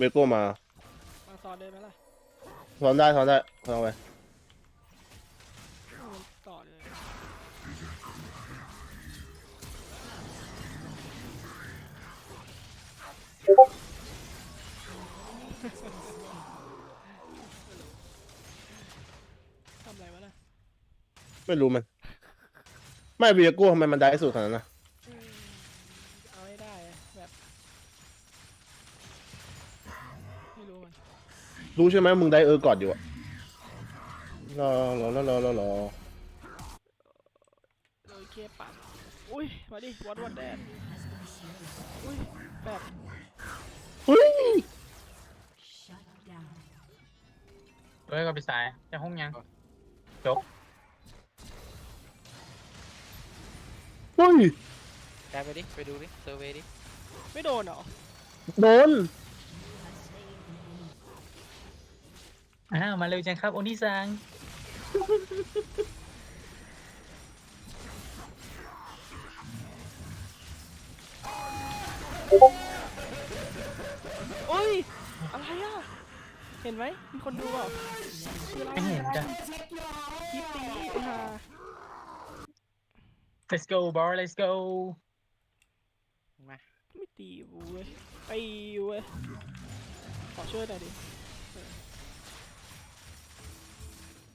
เมโก้มามาซ้อนได้ไหมล่ะซ้อนได้ซ้อนได้ซ้อนไปเอามันต่อเลยทำอะไรวะน่ะไม่รู้มัน ไม่เมโก้ทำไมมันได้สุดขนาดนั้นนะ รู้ใช่ไหมมึงได้เออกอดอยู่อะรอรอรอรอรอรอโดยเคปัดอุ้ย มาดิวัดวัดแดดอุ้ยแบบเฮ้ยเอ้ยก็ไปสายจะห้องยังเฮ้ย แกไปดิ ไปดูดิ เซอร์เวย์ดิ ไม่โดนเหรอ โดน อ้าวมาเร็วจังครับโอนิซังโอ้ย อะไรอะ เห็นไหมมีคนดูเปล่าคืออะไรไม่เห็นจ้ะ คลิปตีไอ้ห่า let's go bar let's go มาไม่ตีกูเว้ยไปเว้ยขอช่วยหน่อยดิ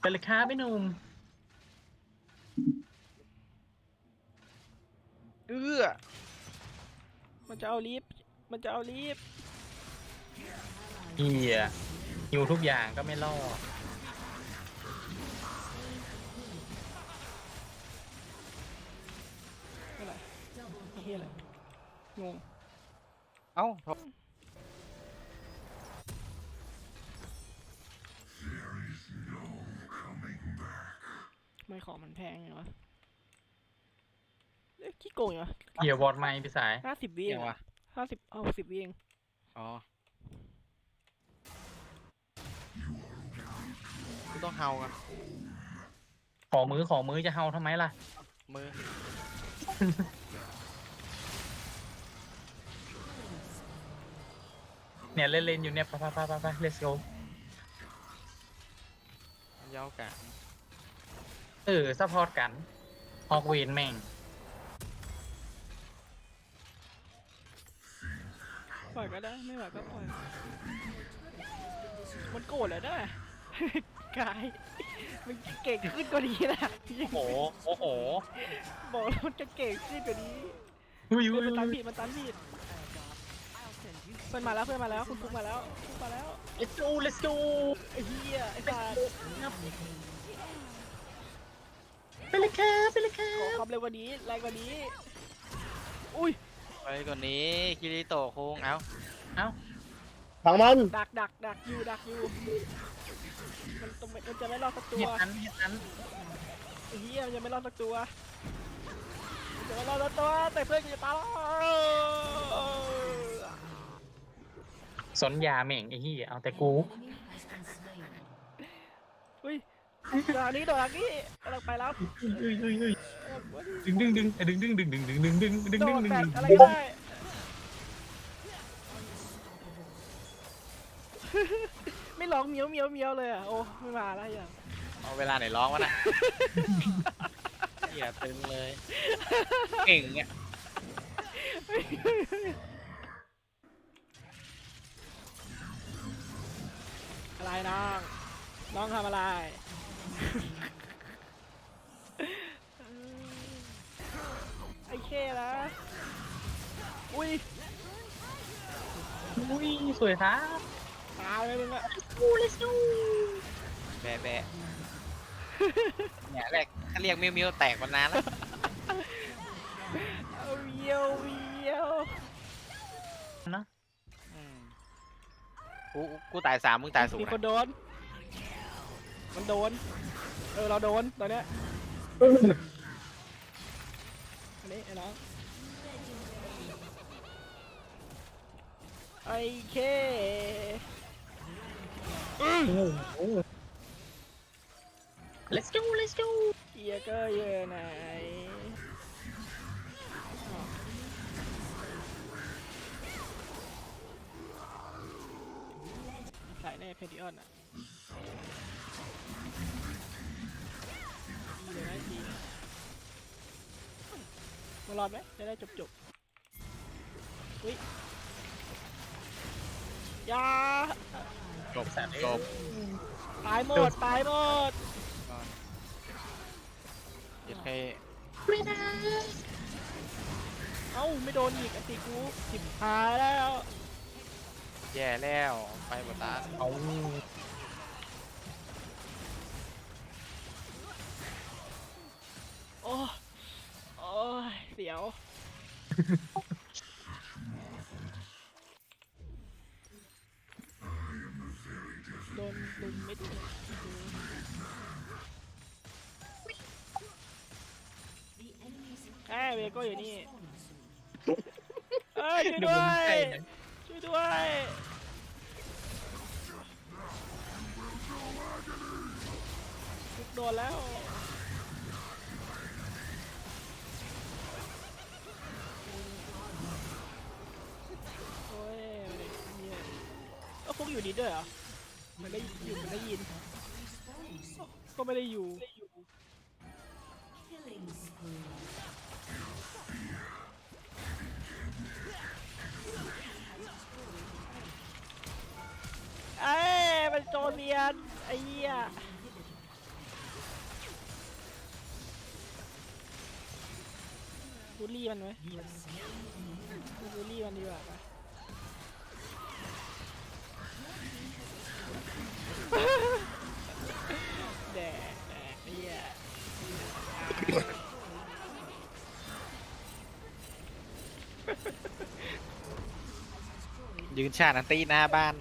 ไปเลยครับไอ้หนุ่มเอื้อมันจะเอาลิฟต์มันจะเอาลิฟต์เฮียอยู่ทุกอย่างก็ไม่รอดอะไรไอ้เฮียอะไรงง เอ้า ไม่ของมันแพงเหรอวะเอ๊ะขี้โกงเหรอเฮียวอดไม่ไปสาย ห้าสิบวิเอยังงวะ ห้าสิบเอาสิบวิเองอ๋อกูต้องเฮากันขอมือขอมือจะเฮาทำไมล่ะ มือ เนี่ยเล่นๆอยู่เนี่ยไปไปไปไป let's go ยาวกะ เออซัพพอร์ตกันออกเวนแม่ง ปล่อยก็ได้ไม่ไหวก็ปล่อย มันโกรธแล้วนะ กาย มันเก่งขึ้นกว่านี้นะโอ้โห โอ้โหบอกแล้วมันจะเก่งขึ้นกว่านี้อุ้ยเพื่อุ้อยนมันตันอุ้ยผิดมันตันผิดเพื่อนมาแล้วเพื่อนมาแล้วคุณฟุกมาแล้วฟุกมาแล้ว let's go let's go ไอ้เหี้ยไอ้สัสไป เลยครับไปเลยครัขอบความเร็วกว่านี้แรงกว่านี้ อุ้ย ไปกว่านี้คิริโตะโค้งเอ้าถังมันดักดักดักอยู่ดักอยู่ มันต้องมันจะไม่รอดสักตัวเฮียอันเฮียอันไอ้เหี้ยมันจะไม่รอดสักตัวมันจะไม่รอดสักตัวแต่เพื่อนกูจะตายแล้วสนยาแม่งไอ้เฮียเอาแต่กูอุ้ ยโดนนี้โดนนี้กำลังไปแล้วเฮ้ยเฮ้ยเฮ้ยดึงดึงดึงดึงดึงดึงดึงดึงดึงดึงดึงโดดึงนดึงแบดึบงอะไรก็ได้ไม่ร้องเมียวเมียวเมียวเลยอะโอ้ไม่มาแล้วอย่างเอาเวลาไหนร้องวะน่ะเหี้ยตึงเลย เก่งอะอะไรน้องน้องทำอะไร ไอ้เคนะอุ้ย อุ้ยสวยครับตายไปมึงอะแบะแบะเนี่ยแรกถ้าเรียกมิวมิวแตกมานานแล้วเอาเวียวเวียวอืมกูกูตายสามมึงตายศูนมีย์คนโดน มันโดน เออเราโดนตอนเนี้ยอันนี้ไอ้น้องไอเคอ let's go let's go เอียก็เยอะไหนใส่ใน่เพนดิออนอะ รอดไหมจะได้จบจบๆอุ้ยอยาจบสัตว์จบตายหมดตายหมดยัดเคเอ้าไม่โดนอีกอติกูสิบหายแล้ว แย่แล้วไปหมดตาเอา โดนลุมไม่ถึงแอบเวโก้อยู่นี่ เอ้ยช่วยด้วย ช่วยด้วย โดนแล้ว ฟุกอยู่ดีด้วยเหรอ มันได้อยินมันได้ยิน ก็ไม่ได้อยู่เอ้ยมันโจเรียนไอ้เหี้ยบูลลี่มันไหมบูลลี่มันดีกว่าปะ ยืนชาตินันตีหน้าบ้าน